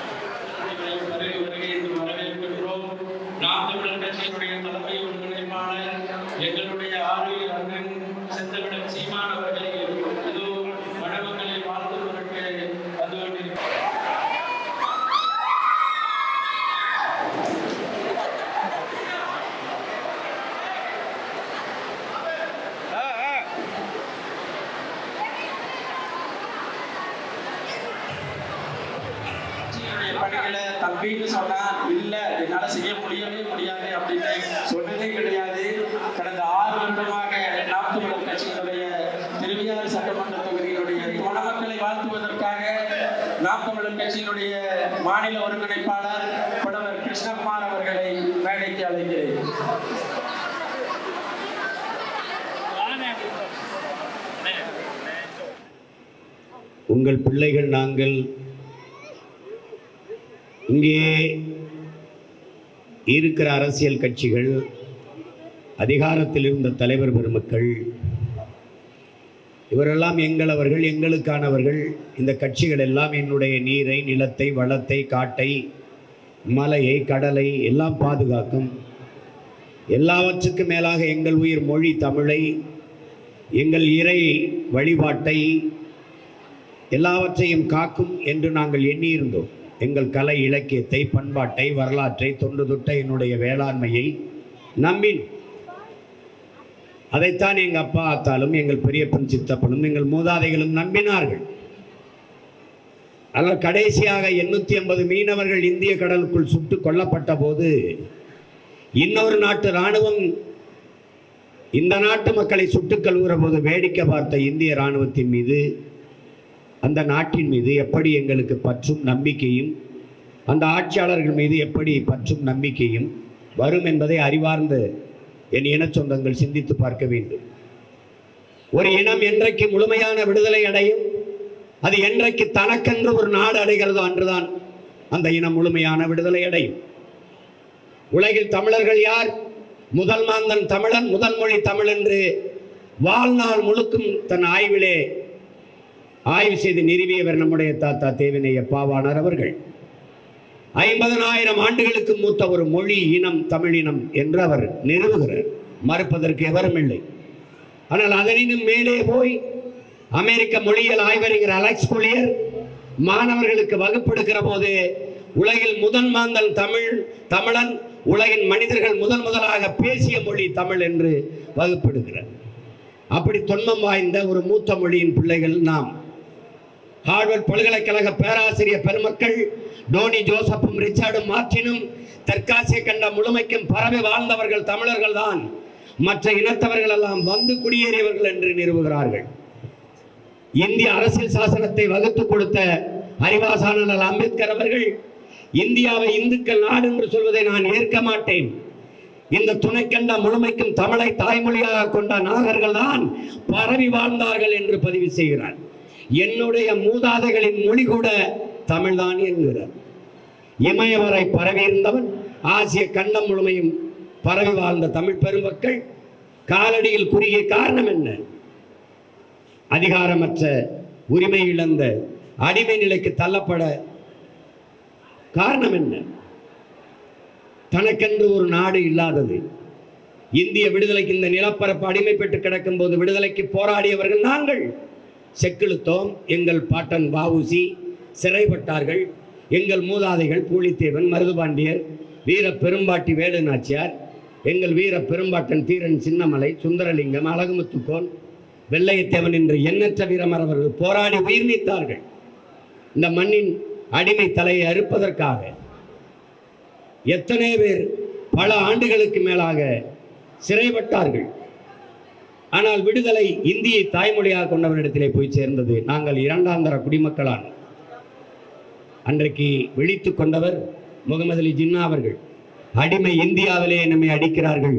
வருகை வருகை என்று வரவேற்கின்றோம் நாம் தமிழர் கட்சியினுடைய தலைமை ஒருங்கிணைப்பாளர் எங்களுடைய ஆளுநர் அண்ணன் செந்தமிழன் சீமான் அவர்களை இதோ மணமக்களை வாழ்த்துவதற்கு வந்து கொண்டிருக்கிறார் கட்சியினுடைய பணிகளை தம்பின்னு சொன்னா இல்ல என்னால செய்ய முடியவே முடியாது அப்படின்னு சொன்னதே கிடையாது கடந்த ஆறு வருடமாக நாம் தமிழர் கட்சியினுடைய திருவியாறு சட்டமன்ற தொகுதியினுடைய மணமக்களை வாழ்த்துவதற்காக நாம் தமிழர் கட்சியினுடைய மாநில ஒருங்கிணைப்பாளர் புலவர் கிருஷ்ணகுமார் அவர்களை மேடைக்கு அழைக்கிறேன். உங்கள் பிள்ளைகள் நாங்கள் இங்கே இருக்கிற அரசியல் கட்சிகள் அதிகாரத்தில் இருந்த தலைவர் பெருமக்கள் இவரெல்லாம் எங்களவர்கள் எங்களுக்கானவர்கள். இந்த கட்சிகள் எல்லாம் என்னுடைய நீரை நிலத்தை வளத்தை காட்டை மலையை கடலை எல்லாம் பாதுகாக்கும். எல்லாவற்றுக்கும் மேலாக எங்கள் உயிர் மொழி தமிழை எங்கள் இறை வழிபாட்டை எல்லாவற்றையும் காக்கும் என்று நாங்கள் எண்ணியிருந்தோம். எங்கள் கலை இலக்கியத்தை பண்பாட்டை வரலாற்றை தொன்று தொட்ட என்னுடைய வேளாண்மையை நம்பின் அதைத்தான் எங்கள் அப்பா ஆத்தாலும் எங்கள் பெரியப்பன் சித்தப்பனும் எங்கள் மூதாதைகளும் நம்பினார்கள். ஆனால் கடைசியாக எண்ணூற்றி ஐம்பது மீனவர்கள் இந்திய கடலுக்குள் சுட்டு கொல்லப்பட்ட போது இன்னொரு நாட்டு இராணுவம் இந்த நாட்டு மக்களை சுட்டுக் கழுவுற போது வேடிக்கை பார்த்த இந்திய இராணுவத்தின் மீது அந்த நாட்டின் மீது எப்படி எங்களுக்கு பற்றும் நம்பிக்கையும் அந்த ஆட்சியாளர்கள் மீது எப்படி பற்றும் நம்பிக்கையும் வரும் என்பதை அறிவார்ந்து என் இன சொந்தங்கள் சிந்தித்து பார்க்க வேண்டும். ஒரு இனம் என்றைக்கு முழுமையான விடுதலை அடையும் அது என்றைக்கு தனக்கென்று ஒரு நாடு அடைகிறதோ அன்றுதான் அந்த இனம் முழுமையான விடுதலை அடையும். உலகில் தமிழர்கள் யார்? முதல் மாந்தன் தமிழன் முதல் மொழி தமிழ் என்று வாழ்நாள் முழுக்கும் தன் ஆய்விலே ஆய்வு செய்து நிறுவியவர் நம்முடைய தாத்தா தேவினைய பாவாணர் அவர்கள். ஐம்பதனாயிரம் ஆண்டுகளுக்கு மூத்த ஒரு மொழி இனம் தமிழினம் என்று அவர் நிறுவுகிறார். மறுப்பதற்கு எவரும் இல்லை. ஆனால் அதனினும் மேலே போய் அமெரிக்க மொழியியல் ஆய்வறிஞர் அலெக்ஸ் புலியர் மாணவர்களுக்கு வகுப்பெடுக்கிற போது உலகில் முதன் மாந்தல் தமிழ் தமிழன் உலகின் மனிதர்கள் முதன் முதலாக பேசிய மொழி தமிழ் என்று வகுப்பெடுக்கிறார் அப்படி தொன்மம் வாய்ந்த ஒரு மூத்த மொழியின் பிள்ளைகள் நாம். ஹார்வர்ட் பல்கலைக்கழக பேராசிரியர் பெருமக்கள் டோனி ஜோசப்பும் ரிச்சர்டும் மார்டினும் தெற்காசிய கண்ட முழுமைக்கும் பரவி வாழ்ந்தவர்கள் தமிழர்கள் தான். மற்ற இனத்தவர்கள் எல்லாம் வந்து குடியேறியவர்கள் என்று நிறுவுகிறார்கள். இந்திய அரசியல் சாசனத்தை வகுத்துக் கொடுத்த அறிவாசானல் அம்பேத்கர் அவர்கள் இந்தியாவை இந்துக்கள் நாடு என்று சொல்வதை நான் ஏற்க மாட்டேன். இந்த துணைக்கண்ட முழுமைக்கும் தமிழை தாய்மொழியாக கொண்ட நாகர்கள் தான் பரவி வாழ்ந்தார்கள் என்று பதிவு செய்கிறார். என்னுடைய மூதாதைகளின் மொழி கூட தமிழ்தான் என்கிறார். இமயவரை பரவி இருந்தவன் ஆசிய கண்டம் முழுமையும் பரவி வாழ்ந்த தமிழ் பெருமக்கள் காலடியில் குறுகிய காரணம் என்ன? அதிகாரமற்ற உரிமை இழந்த அடிமை நிலைக்கு தள்ளப்பட காரணம் என்ன? தனக்கென்று ஒரு நாடு இல்லாதது. இந்திய விடுதலைக்கு இந்த நிலப்பரப்பு அடிமை பெற்று கிடக்கும் போது விடுதலைக்கு போராடியவர்கள் நாங்கள். செக்கிழுத்தோம். எங்கள் பாட்டன் வாவுசி சிறைப்பட்டார்கள். எங்கள் மூதாதைகள் பூலித்தேவன் மருதுபாண்டியர் வீர பெரும்பாட்டி வேலு நாச்சியார் எங்கள் வீர பெரும்பாட்டன் தீரன் சின்னமலை சுந்தரலிங்கம் அழகுமுத்துக்கோன் வெள்ளையத்தேவன் என்று எண்ணற்ற வீரமர் அவர்கள் போராடி உயிர் நீத்தார்கள். இந்த மண்ணின் அடிமை தலையை அறுப்பதற்காக எத்தனை பேர் பல ஆண்டுகளுக்கு மேலாக சிறைப்பட்டார்கள். ஆனால் விடுதலை இந்தியை தாய்மொழியாக கொண்டவரிடத்திலே போய் சேர்ந்தது நாங்கள் இரண்டாந்தர குடிமக்களான் அன்றைக்கு விழித்து கொண்டவர் முகமது அலி ஜின்னா அவர்கள். அடிமை இந்தியாவிலே நம்மை அடிக்கிறார்கள்.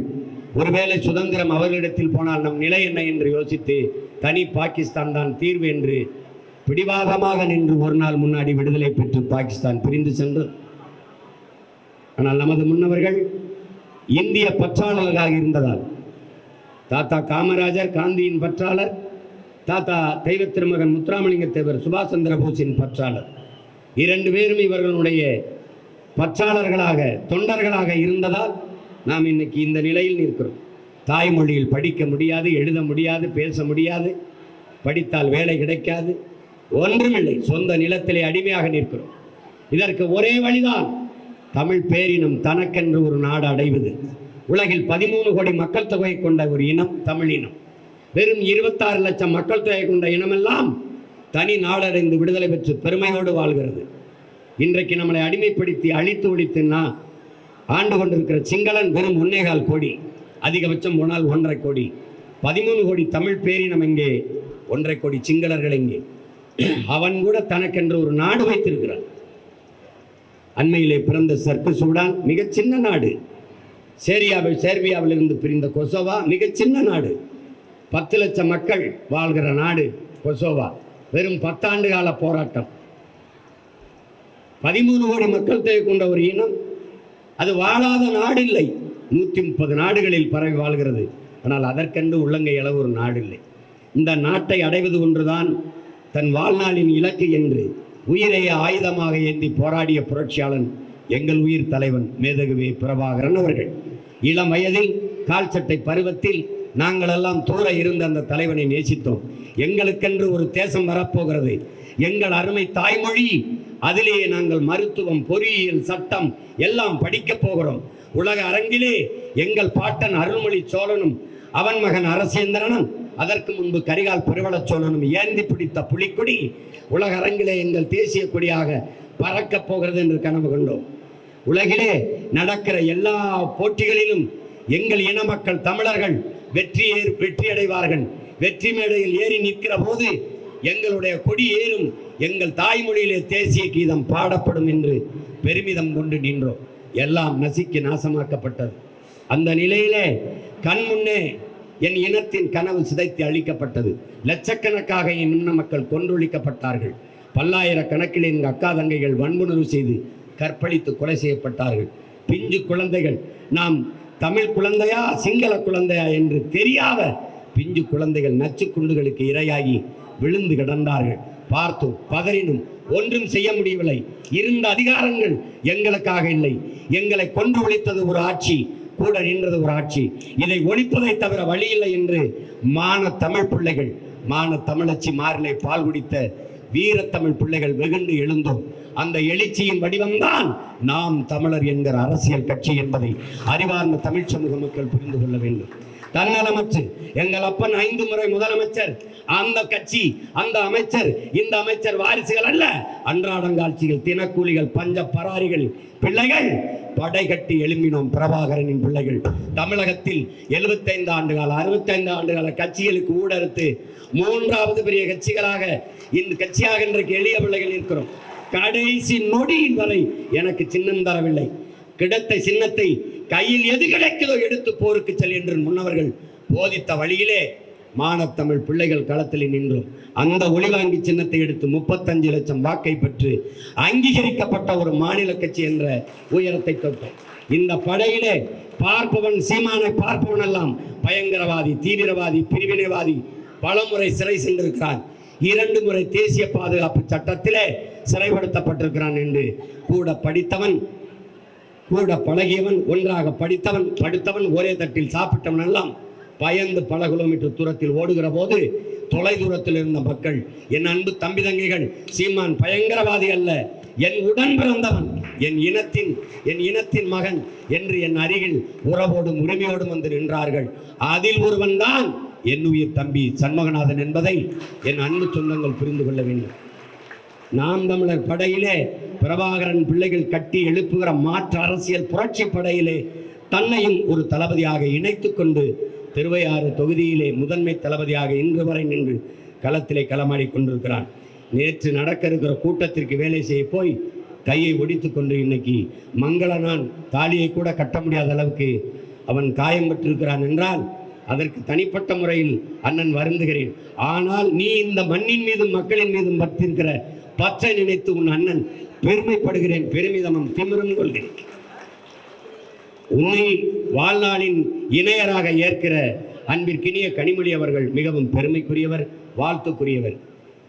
ஒருவேளை சுதந்திரம் அவர்களிடத்தில் போனால் நம் நிலை என்ன என்று யோசித்து தனி பாகிஸ்தான் தான் தீர்வு என்று பிடிவாதமாக நின்று ஒரு நாள் முன்னாடி விடுதலை பெற்று பாகிஸ்தான் பிரிந்து சென்றது. ஆனால் நமது முன்னவர்கள் இந்திய பற்றாளர்களாக இருந்ததால் தாத்தா காமராஜர் காந்தியின் பற்றாளர் தாத்தா தெய்வ திருமகன் முத்துராமலிங்க தேவர் சுபாஷ் சந்திர போஸின் பற்றாளர். இரண்டு பேரும் இவர்களுடைய பற்றாளர்களாக தொண்டர்களாக இருந்ததால் நாம் இன்னைக்கு இந்த நிலையில் நிற்கிறோம். தாய்மொழியில் படிக்க முடியாது எழுத முடியாது பேச முடியாது படித்தால் வேலை கிடைக்காது ஒன்றுமில்லை சொந்த நிலத்திலே அடிமையாக நிற்கிறோம். இதற்கு ஒரே வழிதான் தமிழ் பேரினும் தனக்கென்று ஒரு நாடு அடைவது. உலகில் பதிமூணு கோடி மக்கள் தொகை கொண்ட ஒரு இனம் தமிழ் இனம். வெறும் இருபத்தாறு லட்சம் மக்கள் தொகை கொண்ட இனமெல்லாம் தனி நாடடைந்து விடுதலை பெற்று பெருமையோடு வாழ்கிறது. இன்றைக்கு நம்மளை அடிமைப்படுத்தி அழித்து ஒழித்துன்னா ஆண்டு கொண்டிருக்கிற சிங்களன் வெறும் ஒன்னேகால் கோடி அதிகபட்சம் போனால் ஒன்றரை கோடி. பதிமூணு கோடி தமிழ் பேரினம் எங்கே? ஒன்றரை கோடி சிங்களர்கள் எங்கே? அவன் கூட தனக்கென்று ஒரு நாடு வைத்திருக்கிறான். அண்மையிலே பிறந்த சர்க்கு சூடான் மிக சின்ன நாடு. சேரியாவில் சேர்பியாவிலிருந்து பிரிந்த கொசோவா மிக சின்ன நாடு. பத்து லட்சம் மக்கள் வாழ்கிற நாடு கொசோவா. வெறும் பத்தாண்டு கால போராட்டம். பதிமூணு கோடி மக்கள் தேவை கொண்ட ஒரு இனம். அது வாழாத நாடு இல்லை நூற்றி முப்பது நாடுகளில் பரவி வாழ்கிறது. ஆனால் அதற்கென்று உள்ளங்கை அளவு ஒரு நாடு இல்லை இந்த நாட்டை அடைவது ஒன்றுதான் தன் வாழ்நாளின் இலக்கு என்று உயிரை ஆயுதமாக ஏந்தி போராடிய புரட்சியாளன் எங்கள் உயிர் தலைவன் மேதகுவே பிரபாகரன் அவர்கள். இளம் வயதில் கால் சட்டை பருவத்தில் நாங்கள் எல்லாம் தூர இருந்த அந்த தலைவனை நேசித்தோம். எங்களுக்கென்று ஒரு தேசம் வரப்போகிறது. எங்கள் அருமை தாய்மொழி அதிலேயே நாங்கள் மருத்துவம் பொறியியல் சட்டம் எல்லாம் படிக்கப் போகிறோம். உலக அரங்கிலே எங்கள் பாட்டன் அருள்மொழி சோழனும் அவன் மகன் அரசேந்திரனும் அதற்கு முன்பு கரிகால் பெருவளச் சோழனும் ஏந்தி பிடித்த புலிக்கொடி உலக அரங்கிலே எங்கள் தேசிய கொடியாக பறக்கப் போகிறது என்று கனவு கண்டோம். உலகிலே நடக்கிற எல்லா போட்டிகளிலும் எங்கள் இன மக்கள் தமிழர்கள் வெற்றி வெற்றி அடைவார்கள். வெற்றி மேடையில் ஏறி நிற்கிற போது எங்களுடைய கொடி ஏறும். எங்கள் தாய்மொழியிலே தேசிய கீதம் பாடப்படும் என்று பெருமிதம் கொண்டு நின்றோம். எல்லாம் நசுக்கி நாசமாக்கப்பட்டது. அந்த நிலையிலே கண் முன்னே என் இனத்தின் கனவு சிதைத்து அழிக்கப்பட்டது. லட்சக்கணக்காக என் இன மக்கள் கொன்றொழிக்கப்பட்டார்கள். பல்லாயிரக்கணக்கில் எங்கள் அக்கா தங்கைகள் வன்புணர்வு செய்து கற்பழித்து கொலை செய்யப்பட்டார்கள். பிஞ்சு குழந்தைகள். நாம் தமிழ் குழந்தையா சிங்கள குழந்தையா என்று தெரியாத பிஞ்சு குழந்தைகள் நச்சு குண்டுகளுக்கு இரையாகி விழுந்து கிடந்தார்கள். பார்த்தோம் பதறினும் ஒன்றும் செய்ய முடியவில்லை. இருந்த அதிகாரங்கள் எங்களுக்காக இல்லை. எங்களை கொன்று ஒழித்தது ஒரு ஆட்சி கூட நின்றது ஒரு ஆட்சி. இதை ஒழிப்பதை தவிர வழி இல்லை என்று மான தமிழ் பிள்ளைகள் மான தமிழச்சி மாறிலை பால் குடித்த வீரத்தமிழ் பிள்ளைகள் வெகுண்டு எழுந்தோம். அந்த எழுச்சியின் வடிவம்தான் நாம் தமிழர் என்கிற அரசியல் கட்சி என்பதை அறிவார்ந்த தமிழ் சமூக மக்கள் புரிந்து கொள்ள வேண்டும். தன்னலமற்று எங்கள் அப்பன் ஐந்து முறை முதலமைச்சர் அந்த கட்சி அந்த அமைச்சர் இந்த அமைச்சர் வாரிசுகள் அல்ல. அன்றாடங்காட்சிகள் தினக்கூலிகள் பஞ்ச பராரிகள் பிள்ளைகள் படை கட்டி எழும்பினோம் பிரபாகரனின் பிள்ளைகள். தமிழகத்தில் 75 ஆண்டு கால 65 ஆண்டு கால கட்சிகளுக்கு ஊடறுத்து மூன்றாவது பெரிய கட்சிகளாக இந்த கட்சியாக இன்றைக்கு எளிய பிள்ளைகள் இருக்கிறோம். கடைசி நொடியின் வரை எனக்கு சின்னம் தரவில்லை. கிடைத்த சின்னத்தை கையில் எது கிடைக்குதோ எடுத்து போருக்கு செல் என்று முன்னவர்கள் போதித்த வழியிலே மானத்தமிழ் பிள்ளைகள் களத்தில் நின்றோம் அந்த ஒளிவாங்கி சின்னத்தை எடுத்து முப்பத்தஞ்சு லட்சம் வாக்கை பெற்று அங்கீகரிக்கப்பட்ட ஒரு மாநில கட்சி என்ற உயரத்தை தொட்டோம். இந்த படையிலே பார்ப்பவன் சீமானை பார்ப்பவன் எல்லாம் பயங்கரவாதி தீவிரவாதி பிரிவினைவாதி பலமுறை சிறை சென்றிருக்கிறான். இரண்டு முறை தேசிய பாதுகாப்பு சட்டத்திலே சிறைப்படுத்தப்பட்டிருக்கிறான் என்று கூட படித்தவன் கூட பழகியவன் ஒன்றாக படித்தவன் படித்தவன் ஒரே தட்டில் சாப்பிட்டவன் எல்லாம் பயந்து பல கிலோமீட்டர் தூரத்தில் ஓடுகிற போது தொலை தூரத்தில் இருந்த மக்கள் என் அன்பு தம்பி தங்கைகள் சீமான் பயங்கரவாதி அல்ல. என் உடன் பிறந்தவன் என் இனத்தின் என் இனத்தின் மகன் என்று என் அருகில் உறவோடும் உரிமையோடும் வந்து நின்றார்கள். அதில் ஒருவன் தான் என் உயிர் தம்பி சண்முகநாதன் என்பதை என் அன்பு சொந்தங்கள் புரிந்து கொள்ள வேண்டும். நாம் தமிழர் படையிலே பிரபாகரன் பிள்ளைகள் கட்டி எழுப்புகிற மாற்று அரசியல் புரட்சி படையிலே தன்னையும் ஒரு தளபதியாக இணைத்துக்கொண்டு திருவையாறு தொகுதியிலே முதன்மை தளபதியாக இன்று வரை நின்று களத்திலே களமாடி கொண்டிருக்கிறான். நேற்று நடக்க இருக்கிற கூட்டத்திற்கு வேலை செய்ய போய் கையை ஒடித்து கொண்டு இன்னைக்கு மங்களனான் தாலியை கூட கட்ட முடியாத அளவுக்கு அவன் காயம் பெற்றிருக்கிறான் என்றால் அதற்கு தனிப்பட்ட முறையில் அண்ணன் வருந்துகிறேன். ஆனால் நீ இந்த மண்ணின் மீதும் மக்களின் மீதும் பற்றிருக்கிற பற்றை நினைத்து உன் அண்ணன் பெருமைப்படுகிறேன். பெருமிதமும் திமிரும் கொள்கிறேன். உன்னை வாழ்நாளின் இணையராக ஏற்கிற அன்பிற்கினிய கனிமொழி அவர்கள் மிகவும் பெருமைக்குரியவர் வாழ்த்துக்குரியவர்.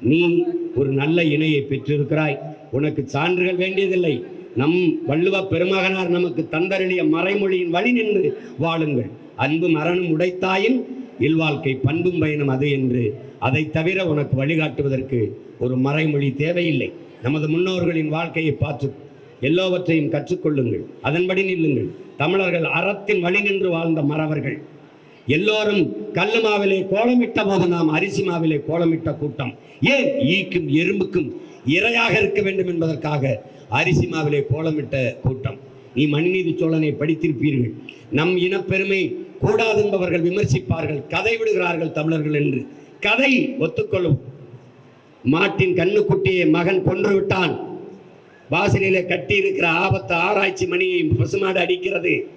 நீ ஒரு நல்ல இணையை பெற்றிருக்கிறாய். உனக்கு சான்றுகள் வேண்டியதில்லை. நம் வள்ளுவ பெருமகனார் நமக்கு தந்தருளிய மறைமொழியின் வழி நின்று வாழுங்கள். அன்பு மரணம் உடைத்தாயின் இல்வாழ்க்கை பண்பும் பயனும் அது என்று. அதை தவிர உனக்கு வழிகாட்டுவதற்கு ஒரு மறைமொழி தேவையில்லை. நமது முன்னோர்களின் வாழ்க்கையை பார்த்து எல்லாவற்றையும் கற்றுக்கொள்ளுங்கள். அதன்படி நில்லுங்கள். தமிழர்கள் அறத்தின் வழி நின்று வாழ்ந்த மறவர்கள். எல்லோரும் கல்லு மாவிலே கோலமிட்ட போது நாம் அரிசி மாவிலே கோலமிட்ட கூட்டம். ஏன் ஈக்கும் எறும்புக்கும் இரையாக இருக்க வேண்டும் என்பதற்காக அரிசி மாவிலே கோலமிட்ட கூட்டம். நீ மணிநீதி சோழனை படித்திருப்பீர்கள். நம் இனப்பெருமை கூடாது என்பவர்கள் விமர்சிப்பார்கள். கதை விடுகிறார்கள் தமிழர்கள் என்று. கதை ஒத்துக்கொள்ளும். மாட்டின் கண்ணுக்குட்டியை மகன் கொன்று விட்டான். வாசலில கட்டி இருக்கிற ஆபத்து ஆராய்ச்சி மணியை பசுமாடு அடிக்கிறது.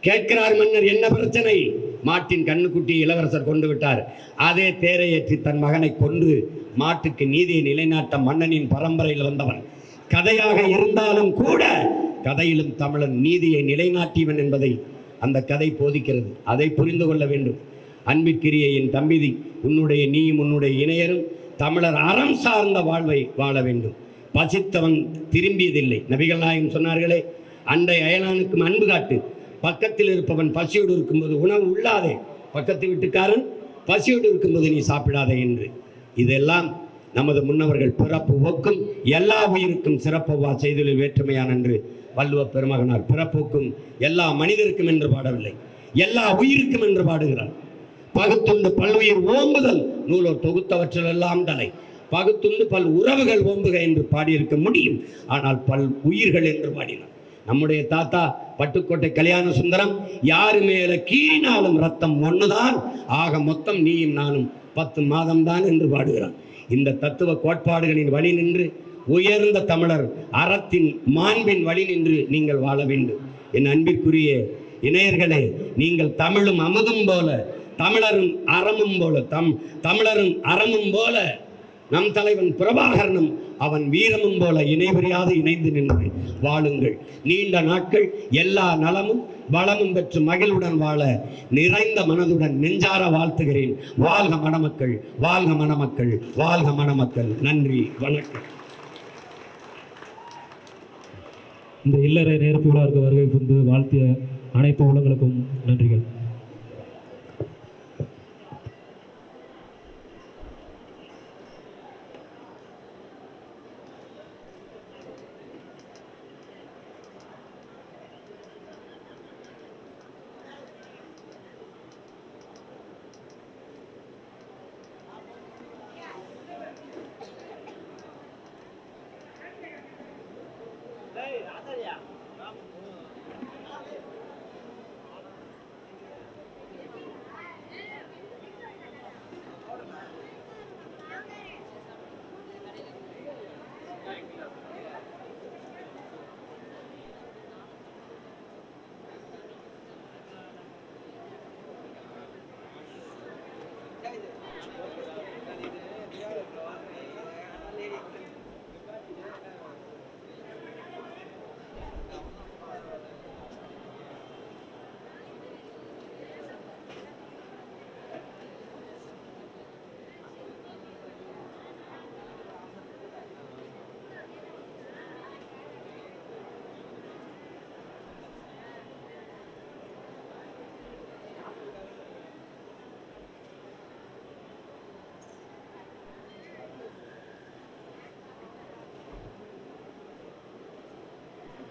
கேட்கிறார் மன்னர் என்ன பிரச்சனை? மாட்டின் கண்ணுக்குட்டி இளவரசர் கொண்டு விட்டார். அதே தேரையேற்றி தன் மகனை கொன்று மாட்டுக்கு நீதியை நிலைநாட்ட மன்னனின் பரம்பரையில் வந்தவன். கதையாக இருந்தாலும் கூட கதையிலும் தமிழன் நீதியை நிலைநாட்டியவன் என்பதை அந்த கதை போதிக்கிறது. அதை புரிந்து கொள்ள வேண்டும். அன்பிற்கிரிய என் தம்பிதி உன்னுடைய நீயும் உன்னுடைய இணையரும் தமிழர் அறம் சார்ந்த வாழ்வை வாழ வேண்டும். பசித்தவன் திரும்பியதில்லை. நபிகள் நாயகம் சொன்னார்களே அண்டை அயலானுக்கும் அன்பு காட்டு. பக்கத்தில் இருப்பவன் பசியோடு இருக்கும்போது உணவு உள்ளாதே. பக்கத்து வீட்டுக்காரன் பசியோடு இருக்கும்போது நீ சாப்பிடாதே என்று. இதெல்லாம் நமது முன்னவர்கள் பிறப்பு ஒக்கும் எல்லா உயிருக்கும் சிறப்பவா செய்தொழில் வேற்றுமையான் என்று வள்ளுவ பெருமகனார் பிறப்புக்கும் எல்லா மனிதருக்கும் என்று பாடவில்லை. எல்லா உயிருக்கும் என்று பாடுகிறார். பகுத்துண்டு பல்லுயிர் ஓம்புதல் நூலோர் தொகுத்தவற்றிலெல்லாம் தலை. பகுத்துண்டு பல் உறவுகள் ஓம்புக என்று பாடியிருக்க முடியும். ஆனால் பல் உயிர்கள் என்று பாடினார். நம்முடைய தாத்தா பட்டுக்கோட்டை கல்யாண சுந்தரம் யாரு மேல கீறினாலும் ரத்தம் ஒண்ணுதான். ஆக மொத்தம் நீயும் நானும் பத்து மாதம்தான் என்று பாடுகிறான். இந்த தத்துவ கோட்பாடுகளின் வழி நின்று உயர்ந்த தமிழர் அறத்தின் மாண்பின் வழி நின்று நீங்கள் வாழ வேண்டும். என் அன்பிற்குரிய இணையர்களே நீங்கள் தமிழும் அமுதும் போல தமிழரும் அறமும் போல தம் தமிழரும் அறமும் போல நம் தலைவன் பிரபாகரனும் அவன் வீரமும் போல இணைபிரியாது இணைந்து நின்று வாழுங்கள். நீண்ட நாட்கள் எல்லா நலமும் வளமும் பெற்று மகிழ்வுடன் வாழ நிறைந்த மனதுடன் நெஞ்சார வாழ்த்துகிறேன். வாழ்க மணமக்கள் வாழ்க மணமக்கள் வாழ்க மணமக்கள். நன்றி வணக்கம். இந்த இல்லறை நேர்ப்பு விழாவிற்கு வருகை புரிந்து வாழ்த்திய அனைத்து உலகங்களுக்கும் நன்றிகள்.